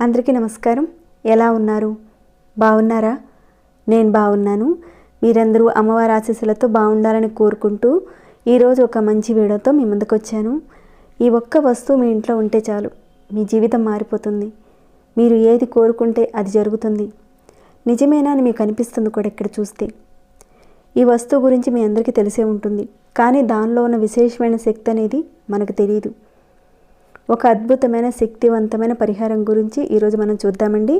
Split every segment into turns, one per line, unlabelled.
అందరికీ నమస్కారం. ఎలా ఉన్నారు? బాగున్నారా నేను బాగున్నాను మీరందరూ అమ్మవారి ఆశీస్సులతో బాగుండాలని కోరుకుంటూ ఈరోజు ఒక మంచి వీడియోతో మీ ముందుకు వచ్చాను ఈ ఒక్క వస్తువు మీ ఇంట్లో ఉంటే చాలు. మీ జీవితం మారిపోతుంది. మీరు ఏది కోరుకుంటే అది జరుగుతుంది. నిజమేనా అని మీకు అనిపిస్తుంది కూడా ఇక్కడ చూస్తే. ఈ వస్తువు గురించి మీ అందరికీ తెలిసే ఉంటుంది. కానీ దానిలో ఉన్న విశేషమైన శక్తి అనేది మనకు తెలియదు ఒక అద్భుతమైన శక్తివంతమైన పరిహారం గురించి ఈరోజు మనం చూద్దామండి.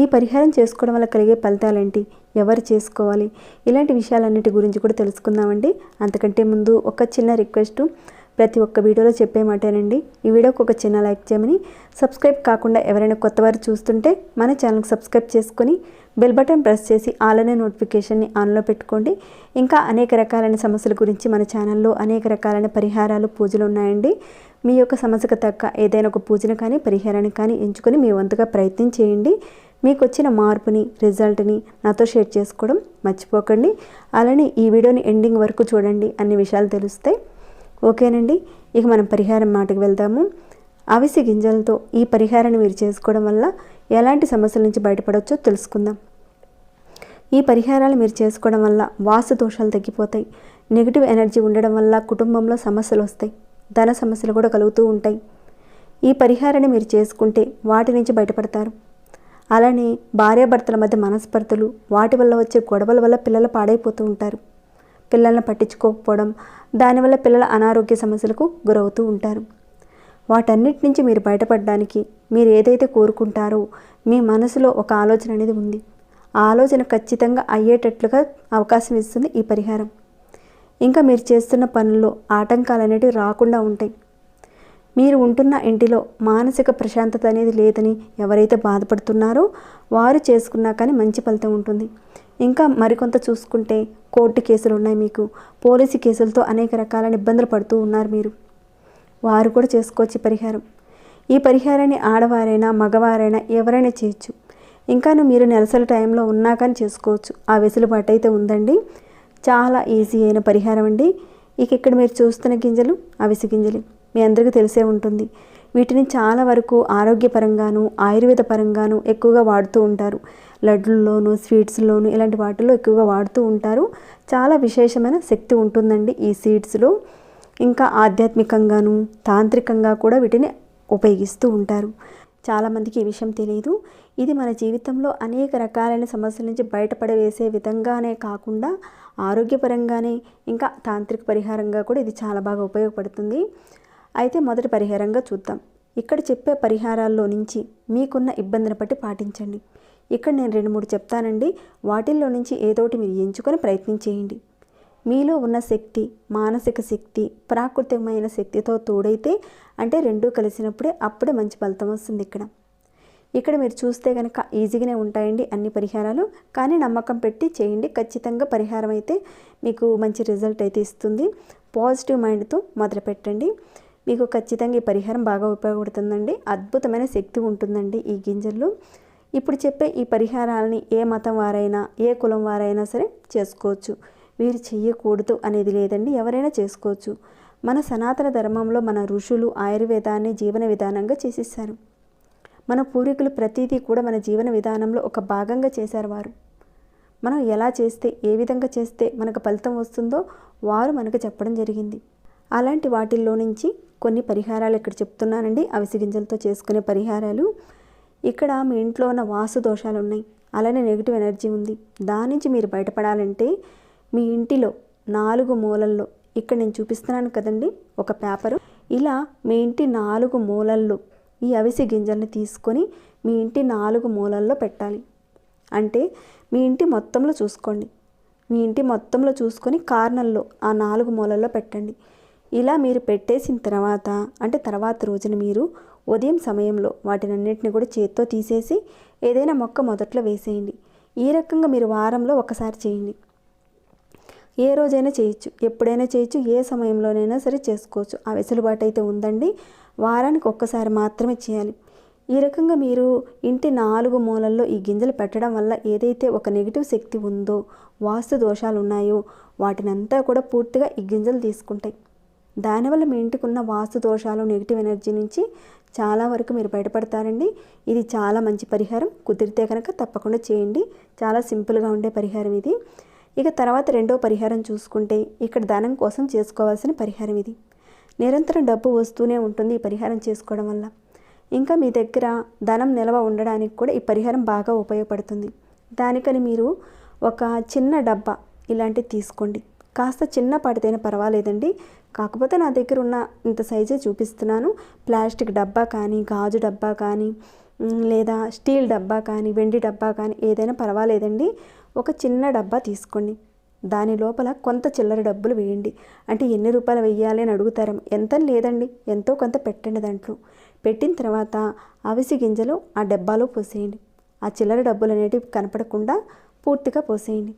ఈ పరిహారం చేసుకోవడం వల్ల కలిగే ఫలితాలేంటి? ఎవరు చేసుకోవాలి? ఇలాంటి విషయాలన్నిటి గురించి కూడా తెలుసుకుందామండి. అంతకంటే ముందు ఒక చిన్న రిక్వెస్ట్. ప్రతి ఒక్క వీడియోలో చెప్పే మాటేనండి. ఈ వీడియోకి ఒక చిన్న లైక్ చేయమని. సబ్స్క్రైబ్ కాకుండా ఎవరైనా కొత్తవారు చూస్తుంటే మన ఛానల్కి సబ్స్క్రైబ్ చేసుకొని బెల్ బటన్ ప్రెస్ చేసి ఆలనే నోటిఫికేషన్ని ఆన్లో పెట్టుకోండి. ఇంకా అనేక రకాలైన సమస్యల గురించి మన ఛానల్లో అనేక రకాలైన పరిహారాలు పూజలు ఉన్నాయండి. మీ యొక్క సమస్యకు తగ్గ ఏదైనా ఒక పూజను కానీ పరిహారాన్ని కానీ ఎంచుకొని మీ వంతుగా ప్రయత్నం చేయండి. మీకు వచ్చిన మార్పుని రిజల్ట్ని నాతో షేర్ చేసుకోవడం మర్చిపోకండి. అలానే ఈ వీడియోని ఎండింగ్ వరకు చూడండి అన్ని విషయాలు తెలుస్తాయి ఓకేనండి ఇక మనం పరిహారం మాటకు వెళ్దాము. అవిసి గింజలతో ఈ పరిహారాన్ని మీరు చేసుకోవడం వల్ల ఎలాంటి సమస్యల నుంచి బయటపడవచ్చో తెలుసుకుందాం. ఈ పరిహారాలు మీరు చేసుకోవడం వల్ల వాస్తు దోషాలు తగ్గిపోతాయి. నెగిటివ్ ఎనర్జీ ఉండడం వల్ల కుటుంబంలో సమస్యలు వస్తాయి. ధన సమస్యలు కూడా కలుగుతూ ఉంటాయి. ఈ పరిహారాన్ని మీరు చేసుకుంటే వాటి నుంచి బయటపడతారు. అలానే భార్యాభర్తల మధ్య మనస్పర్ధలు వాటి వల్ల వచ్చే గొడవల వల్ల పిల్లలు పాడైపోతూ ఉంటారు. పిల్లల్ని పట్టించుకోకపోవడం దానివల్ల పిల్లల అనారోగ్య సమస్యలకు గురవుతూ ఉంటారు. వాటన్నిటి నుంచి మీరు బయటపడడానికి మీరు ఏదైతే కోరుకుంటారో మీ మనసులో ఒక ఆలోచన అనేది ఉంది. ఆలోచన ఖచ్చితంగా అయ్యేటట్లుగా అవకాశం ఇస్తుంది ఈ పరిహారం. ఇంకా మీరు చేస్తున్న పనుల్లో ఆటంకాలు అనేటివి రాకుండా ఉంటాయి. మీరు ఉంటున్న ఇంటిలో మానసిక ప్రశాంతత అనేది లేదని ఎవరైతే బాధపడుతున్నారో వారు చేసుకున్నా కానీ మంచి ఫలితం ఉంటుంది. ఇంకా మరికొంత చూసుకుంటే కోర్టు కేసులు ఉన్నాయి మీకు. పోలీసు కేసులతో అనేక రకాలైన ఇబ్బందులు పడుతూ ఉన్నారు మీరు. వారు కూడా చేసుకోవచ్చు ఈ పరిహారం. ఈ పరిహారాన్ని ఆడవారైనా మగవారైనా ఎవరైనా చేయొచ్చు. ఇంకాను మీరు నెలసరి టైంలో ఉన్నా కానీ చేసుకోవచ్చు. ఆ వెసులుబాటు అయితే ఉందండి. చాలా ఈజీ అయిన పరిహారం అండి. ఇక ఇక్కడ మీరు చూస్తున్న గింజలు అవిసి గింజలు మీ అందరికీ తెలిసే ఉంటుంది. వీటిని చాలా వరకు ఆరోగ్యపరంగాను ఆయుర్వేద పరంగాను ఎక్కువగా వాడుతూ ఉంటారు. లడ్డుల్లోను స్వీట్స్లోను ఇలాంటి వాటిల్లో ఎక్కువగా వాడుతూ ఉంటారు. చాలా విశేషమైన శక్తి ఉంటుందండి ఈ సీడ్స్లో. ఇంకా ఆధ్యాత్మికంగాను తాంత్రికంగా కూడా వీటిని ఉపయోగిస్తూ ఉంటారు. చాలామందికి ఈ విషయం తెలియదు. ఇది మన జీవితంలో అనేక రకాలైన సమస్యల నుంచి బయటపడవేసే విధంగానే కాకుండా ఆరోగ్యపరంగానే ఇంకా తాంత్రిక పరిహారంగా కూడా ఇది చాలా బాగా ఉపయోగపడుతుంది. అయితే మొదటి పరిహారంగా చూద్దాం. ఇక్కడ చెప్పే పరిహారాల్లో నుంచి మీకున్న ఇబ్బందిని బట్టి పాటించండి. ఇక్కడ నేను రెండు మూడు చెప్తానండి. వాటిల్లో నుంచి ఏదోటి మీరు ఎంచుకొని ప్రయత్నం చేయండి. మీలో ఉన్న శక్తి మానసిక శక్తి ప్రాకృతికమైన శక్తితో తోడైతే అంటే రెండూ కలిసినప్పుడే అప్పుడే మంచి ఫలితం వస్తుంది ఇక్కడ. ఇక్కడ మీరు చూస్తే కనుక ఈజీగానే ఉంటాయండి అన్ని పరిహారాలు. కానీ నమ్మకం పెట్టి చేయండి. ఖచ్చితంగా పరిహారం అయితే మీకు మంచి రిజల్ట్ అయితే ఇస్తుంది. పాజిటివ్ మైండ్తో మొదలు పెట్టండి. మీకు ఖచ్చితంగా ఈ పరిహారం బాగా ఉపయోగపడుతుందండి. అద్భుతమైన శక్తి ఉంటుందండి ఈ గింజల్లో. ఇప్పుడు చెప్పే ఈ పరిహారాలని ఏ మతం వారైనా ఏ కులం వారైనా సరే చేసుకోవచ్చు. వీరు చెయ్యకూడదు అనేది లేదండి. ఎవరైనా చేసుకోవచ్చు. మన సనాతన ధర్మంలో మన ఋషులు ఆయుర్వేదాన్ని జీవన విధానంగా చేసేసారు మన పూర్వీకులు ప్రతిదీ కూడా మన జీవన విధానంలో ఒక భాగంగా చేశారు వారు. మనం ఎలా చేస్తే ఏ విధంగా చేస్తే మనకు ఫలితం వస్తుందో వారు మనకు చెప్పడం జరిగింది. అలాంటి వాటిల్లో నుంచి కొన్ని పరిహారాలు ఇక్కడ చెప్తున్నానండి. అవిసి గింజలతో చేసుకునే పరిహారాలు. ఇక్కడ మీ ఇంట్లో ఉన్న వాసు దోషాలు ఉన్నాయి. అలానే నెగిటివ్ ఎనర్జీ ఉంది. దాని నుంచి మీరు బయటపడాలంటే మీ ఇంటిలో నాలుగు మూలల్లో ఇక్కడ నేను చూపిస్తున్నాను కదండి ఒక పేపరు. ఇలా మీ ఇంటి నాలుగు మూలల్లో ఈ అవిసి గింజల్ని తీసుకొని మీ ఇంటి నాలుగు మూలల్లో పెట్టాలి. అంటే మీ ఇంటి మొత్తంలో చూసుకోండి. మీ ఇంటి మొత్తంలో చూసుకొని కార్నర్లో ఆ నాలుగు మూలల్లో పెట్టండి. ఇలా మీరు పెట్టేసిన తర్వాత అంటే తర్వాత రోజున మీరు ఉదయం సమయంలో వాటినన్నింటిని కూడా చేత్తో తీసేసి ఏదైనా మొక్క మొదట్లో వేసేయండి. ఈ రకంగా మీరు వారంలో ఒకసారి చేయండి. ఏ రోజైనా చేయొచ్చు. ఎప్పుడైనా చేయొచ్చు. ఏ సమయంలోనైనా సరే చేసుకోవచ్చు. ఆ వెసులుబాటు అయితే ఉందండి. వారానికి ఒక్కసారి మాత్రమే చేయాలి. ఈ రకంగా మీరు ఇంటి నాలుగు మూలల్లో ఈ గింజలు పెట్టడం వల్ల ఏదైతే ఒక నెగిటివ్ శక్తి ఉందో వాస్తు దోషాలు ఉన్నాయో వాటినంతా కూడా పూర్తిగా ఈ గింజలు తీసుకుంటాయి. దానివల్ల మీ ఇంటికి ఉన్న వాస్తు దోషాలు నెగిటివ్ ఎనర్జీ నుంచి చాలా వరకు మీరు బయటపడతారండి. ఇది చాలా మంచి పరిహారం. కుదిరితే కనుక తప్పకుండా చేయండి. చాలా సింపుల్గా ఉండే పరిహారం ఇది. ఇక తర్వాత రెండో పరిహారం చూసుకుంటే ఇక్కడ ధనం కోసం చేసుకోవాల్సిన పరిహారం ఇది. నిరంతరం డబ్బు వస్తూనే ఉంటుంది ఈ పరిహారం చేసుకోవడం వల్ల. ఇంకా మీ దగ్గర ధనం నిల్వ ఉండడానికి కూడా ఈ పరిహారం బాగా ఉపయోగపడుతుంది. దానికని మీరు ఒక చిన్న డబ్బా ఇలాంటివి తీసుకోండి. కాస్త చిన్న పడితేనే పర్వాలేదండి. కాకపోతే నా దగ్గర ఉన్న ఇంత సైజే చూపిస్తున్నాను. ప్లాస్టిక్ డబ్బా కానీ గాజు డబ్బా కానీ లేదా స్టీల్ డబ్బా కానీ వెండి డబ్బా కానీ ఏదైనా పర్వాలేదండి. ఒక చిన్న డబ్బా తీసుకోండి. దాని లోపల కొంత చిల్లర డబ్బులు వేయండి. అంటే ఎన్ని రూపాయలు వెయ్యాలి అని అడుగుతారు. ఎంత లేదండి. ఎంతో కొంత పెట్టండి దాంట్లో. పెట్టిన తర్వాత అవిసి గింజలు ఆ డబ్బాలో పోసేయండి. ఆ చిల్లర డబ్బులు అనేటివి కనపడకుండా పూర్తిగా పోసేయండి.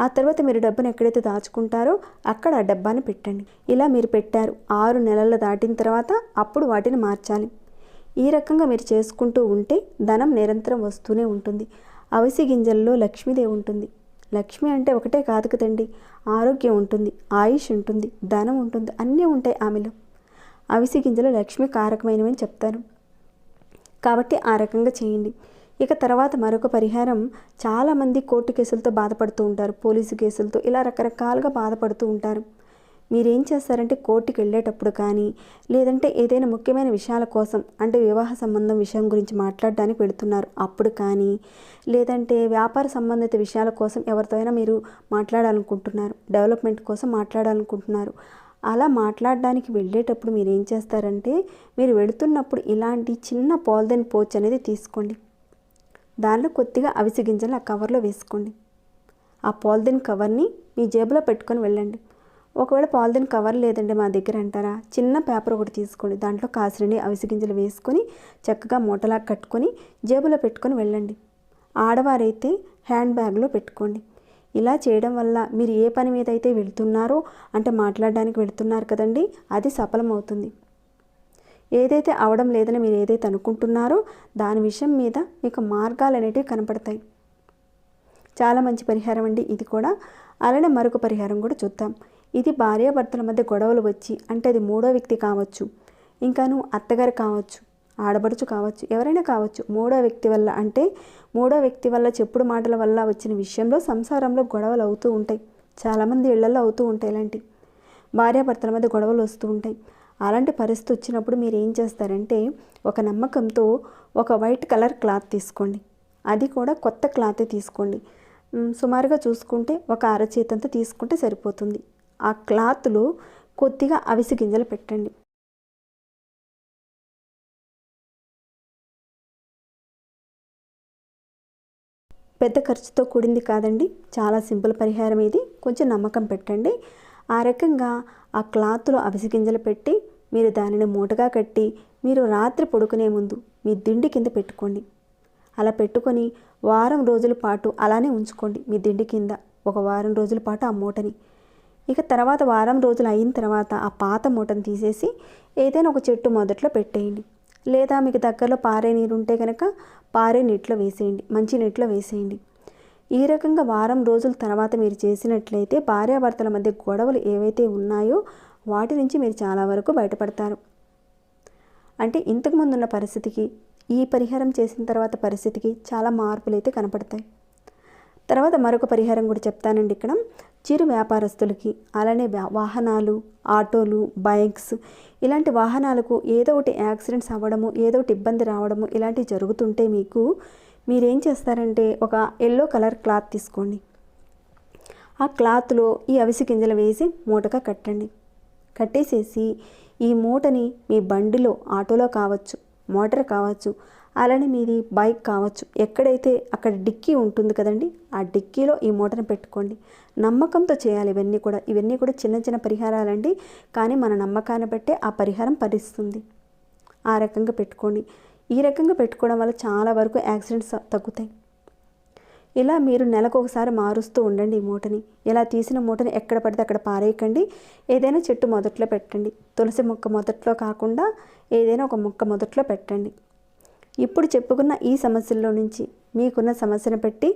ఆ తర్వాత మీరు డబ్బును ఎక్కడైతే దాచుకుంటారో అక్కడ ఆ డబ్బాని పెట్టండి. ఇలా మీరు పెట్టారు. ఆరు నెలలు దాటిన తర్వాత అప్పుడు వాటిని మార్చాలి. ఈ రకంగా మీరు చేసుకుంటూ ఉంటే ధనం నిరంతరం వస్తూనే ఉంటుంది. అవిసి గింజల్లో లక్ష్మీదేవి ఉంటుంది. లక్ష్మి అంటే ఒకటే కాదు కదండి. ఆరోగ్యం ఉంటుంది ఆయుష్ ఉంటుంది ధనం ఉంటుంది అన్నీ ఉంటాయి ఆమెలో. అవిసి గింజలు లక్ష్మి కారకమైనవి అని చెప్తారు. కాబట్టి ఆ రకంగా చేయండి. ఇక తర్వాత మరొక పరిహారం చాలామంది కోర్టు కేసులతో బాధపడుతూ ఉంటారు పోలీసు కేసులతో ఇలా రకరకాలుగా బాధపడుతూ ఉంటారు. మీరేం చేస్తారంటే కోర్టుకి వెళ్ళేటప్పుడు కానీ లేదంటే ఏదైనా ముఖ్యమైన విషయాల కోసం అంటే వివాహ సంబంధం విషయం గురించి మాట్లాడడానికి వెళుతున్నారు. అప్పుడు కానీ లేదంటే వ్యాపార సంబంధిత విషయాల కోసం ఎవరితో అయినా మీరు మాట్లాడాలనుకుంటున్నారు. డెవలప్మెంట్ కోసం మాట్లాడాలనుకుంటున్నారు. అలా మాట్లాడడానికి వెళ్ళేటప్పుడు మీరు ఏం చేస్తారంటే మీరు వెళుతున్నప్పుడు ఇలాంటి చిన్న పాల్దెన్ పోచ్ అనేది తీసుకోండి. దానిలో కొద్దిగా అవిసి గింజలు ఆ కవర్లో వేసుకోండి. ఆ పాలిథిన్ కవర్ని మీ జేబులో పెట్టుకొని వెళ్ళండి. ఒకవేళ పాలిథిన్ కవర్ లేదండి మా దగ్గర అంటారా? చిన్న పేపర్ ఒకటి తీసుకోండి. దాంట్లో కాసిరండి అవిసి గింజలు వేసుకొని చక్కగా మూటలా కట్టుకొని జేబులో పెట్టుకొని వెళ్ళండి. ఆడవారైతే హ్యాండ్ బ్యాగ్లో పెట్టుకోండి. ఇలా చేయడం వల్ల మీరు ఏ పని మీద అయితే వెళ్తున్నారో అంటే మాట్లాడడానికి వెళ్తున్నారు కదండి అది సఫలమవుతుంది. ఏదైతే అవడం లేదని మీరు ఏదైతే అనుకుంటున్నారో దాని విషయం మీద మీకు మార్గాలు అనేటివి కనపడతాయి. చాలా మంచి పరిహారం అండి ఇది కూడా. అలానే మరొక పరిహారం కూడా చూద్దాం. ఇది భార్యాభర్తల మధ్య గొడవలు వచ్చి అంటే అది మూడో వ్యక్తి కావచ్చు ఇంకాను అత్తగారు కావచ్చు ఆడబడుచు కావచ్చు ఎవరైనా కావచ్చు మూడో వ్యక్తి వల్ల అంటే మూడో వ్యక్తి వల్ల చెప్పుడు మాటల వల్ల వచ్చిన విషయంలో సంసారంలో గొడవలు అవుతూ ఉంటాయి. చాలామంది ఇళ్ళలో అవుతూ ఉంటాయి ఇలాంటి భార్యాభర్తల మధ్య గొడవలు వస్తూ ఉంటాయి. అలాంటి పరిస్థితి వచ్చినప్పుడు మీరు ఏం చేస్తారంటే ఒక నమ్మకంతో ఒక వైట్ కలర్ క్లాత్ తీసుకోండి. అది కూడా కొత్త క్లాతే తీసుకోండి. సుమారుగా చూసుకుంటే ఒక అరచేతంత తీసుకుంటే సరిపోతుంది. ఆ క్లాత్లో కొద్దిగా అవిసి గింజలు పెట్టండి. పెద్ద ఖర్చుతో కూడింది కాదండి చాలా సింపుల్ పరిహారం ఇది. కొంచెం నమ్మకం పెట్టండి. ఆ రకంగా ఆ క్లాత్లో అవిసి గింజలు పెట్టి మీరు దానిని మూటగా కట్టి మీరు రాత్రి పడుకునే ముందు మీ దిండి కింద పెట్టుకోండి. అలా పెట్టుకొని వారం రోజుల పాటు అలానే ఉంచుకోండి మీ దిండి కింద. ఒక వారం రోజుల పాటు ఆ మూటని. ఇక తర్వాత వారం రోజులు అయిన తర్వాత ఆ పాత మూటను తీసేసి ఏదైనా ఒక చెట్టు మొదట్లో పెట్టేయండి. లేదా మీకు దగ్గరలో పారే నీరు ఉంటే కనుక పారే నీటిలో వేసేయండి. మంచి నీటిలో వేసేయండి. ఈ రకంగా వారం రోజుల తర్వాత మీరు చేసినట్లయితే భార్యాభర్తల మధ్య గొడవలు ఏవైతే ఉన్నాయో వాటి నుంచి మీరు చాలా వరకు బయటపడతారు. అంటే ఇంతకుముందున్న పరిస్థితికి ఈ పరిహారం చేసిన తర్వాత పరిస్థితికి చాలా మార్పులు అయితే కనపడతాయి. తర్వాత మరొక పరిహారం కూడా చెప్తానండి ఇక్కడ. చిరు వ్యాపారస్తులకి అలానే వాహనాలు ఆటోలు బైక్స్ ఇలాంటి వాహనాలకు ఏదో ఒకటి యాక్సిడెంట్స్ అవ్వడము ఏదో ఒకటి ఇబ్బంది రావడము ఇలాంటివి జరుగుతుంటే మీకు మీరేం చేస్తారంటే ఒక ఎల్లో కలర్ క్లాత్ తీసుకోండి. ఆ క్లాత్లో ఈ అవిసి గింజలు వేసి మూటగా కట్టండి. కట్టేసేసి ఈ మూటని మీ బండిలో ఆటోలో కావచ్చు మోటార్ కావచ్చు అలానే మీది బైక్ కావచ్చు. ఎక్కడైతే అక్కడ డిక్కీ ఉంటుంది కదండి ఆ డిక్కీలో ఈ మూటను పెట్టుకోండి. నమ్మకంతో చేయాలి ఇవన్నీ కూడా. ఇవన్నీ కూడా చిన్న చిన్న పరిహారాలండి. కానీ మన నమ్మకాన్ని బట్టే ఆ పరిహారం పరిస్తుంది ఆ రకంగా పెట్టుకోండి. ఈ రకంగా పెట్టుకోవడం వల్ల చాలా వరకు యాక్సిడెంట్స్ తగ్గుతాయి. ఇలా మీరు నెలకు ఒకసారి మారుస్తూ ఉండండి ఈ మూటని ఇలా తీసిన మూటని ఎక్కడ పడితే అక్కడ పారేయకండి. ఏదైనా చెట్టు మొదట్లో పెట్టండి. తులసి మొక్క మొదట్లో కాకుండా ఏదైనా ఒక మొక్క మొదట్లో పెట్టండి. ఇప్పుడు చెప్పుకున్న ఈ సమస్యల్లో నుంచి మీకున్న సమస్యను పెట్టి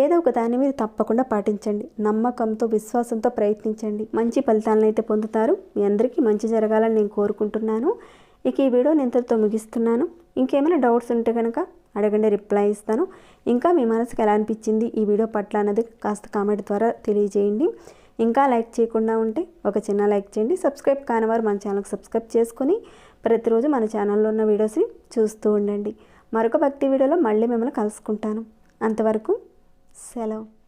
ఏదో ఒక దాన్ని మీరు తప్పకుండా పాటించండి. నమ్మకంతో విశ్వాసంతో ప్రయత్నించండి. మంచి ఫలితాలను అయితే పొందుతారు. మీ అందరికీ మంచి జరగాలని నేను కోరుకుంటున్నాను. ఇక ఈ వీడియో నేను ఇంతటితో ముగిస్తున్నాను. ఇంకేమైనా డౌట్స్ ఉంటే కనుక అడగండి రిప్లై ఇస్తాను. ఇంకా మీ మనసుకు ఎలా అనిపించింది ఈ వీడియో పట్ల అన్నది కాస్త కామెంట్ ద్వారా తెలియజేయండి. ఇంకా లైక్ చేయకుండా ఉంటే ఒక చిన్న లైక్ చేయండి. సబ్స్క్రైబ్ కానివారు మన ఛానల్కి సబ్స్క్రైబ్ చేసుకుని ప్రతిరోజు మన ఛానల్లో ఉన్న వీడియోస్ని చూస్తూ ఉండండి. మరొక భక్తి వీడియోలో మళ్ళీ మిమ్మల్ని కలుసుకుంటాను. అంతవరకు సెలవు.